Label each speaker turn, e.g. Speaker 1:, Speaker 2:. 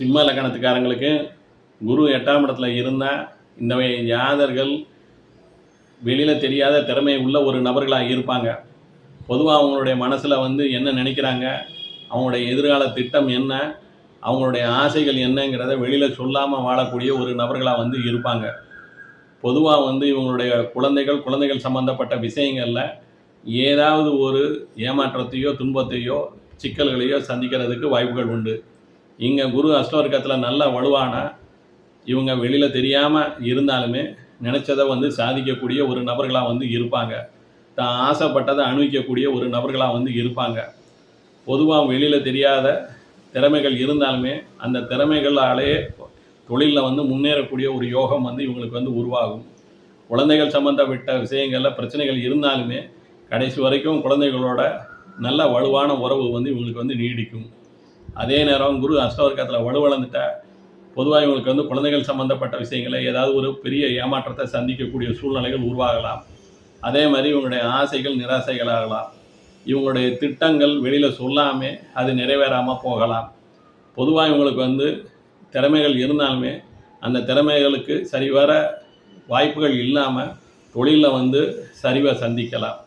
Speaker 1: சிம்ம லக்கணத்துக்காரங்களுக்கு குரு எட்டாம் இடத்துல இருந்தால் இந்த ஜாதர்கள் வெளியில் தெரியாத திறமை உள்ள ஒரு நபர்களாக இருப்பாங்க. பொதுவாக அவங்களுடைய மனசில் வந்து என்ன நினைக்கிறாங்க? அவங்களுடைய எதிர்கால திட்டம் என்ன? அவங்களுடைய ஆசைகள் என்னங்கிறத வெளியில் சொல்லாமல் வாழக்கூடிய ஒரு நபர்களாக வந்து இருப்பாங்க. பொதுவாக வந்து இவங்களுடைய குழந்தைகள் குழந்தைகள் சம்பந்தப்பட்ட விஷயங்களில் ஏதாவது ஒரு ஏமாற்றத்தையோ துன்பத்தையோ சிக்கல்களையோ சந்திக்கிறதுக்கு வாய்ப்புகள் உண்டு. இங்கே குரு அஷ்டவர்க்கத்தில் நல்ல வலுவான இவங்க வெளியில் தெரியாமல் இருந்தாலுமே நினச்சதை வந்து சாதிக்கக்கூடிய ஒரு நபர்களாக வந்து இருப்பாங்க. தான் ஆசைப்பட்டதை அனுபவிக்கக்கூடிய ஒரு நபர்களாக வந்து இருப்பாங்க. பொதுவாக வெளியில் தெரியாத திறமைகள் இருந்தாலுமே அந்த திறமைகளாலே தொழிலில் வந்து முன்னேறக்கூடிய ஒரு யோகம் வந்து இவங்களுக்கு வந்து உருவாகும். குழந்தைகள் சம்மந்தப்பட்ட விஷயங்களில் பிரச்சனைகள் இருந்தாலுமே கடைசி வரைக்கும் குழந்தைகளோட நல்ல வலுவான உறவு வந்து இவங்களுக்கு வந்து நீடிக்கும். அதே நேரம் குரு அஷ்டவர்க்கத்தில் வலுவளந்துட்டா பொதுவாக இவங்களுக்கு வந்து குழந்தைகள் சம்மந்தப்பட்ட விஷயங்களை ஏதாவது ஒரு பெரிய ஏமாற்றத்தை சந்திக்கக்கூடிய சூழ்நிலைகள் உருவாகலாம். அதே மாதிரி இவங்களுடைய ஆசைகள் நிராசைகளாகலாம் இவங்களுடைய திட்டங்கள் வெளியில் சொல்லாமல் அது நிறைவேறாமல் போகலாம். பொதுவாக இவங்களுக்கு வந்து திறமைகள் இருந்தாலுமே அந்த திறமைகளுக்கு சரிவர வாய்ப்புகள் இல்லாமல் தொழிலில் வந்து சரிவை சந்திக்கலாம்.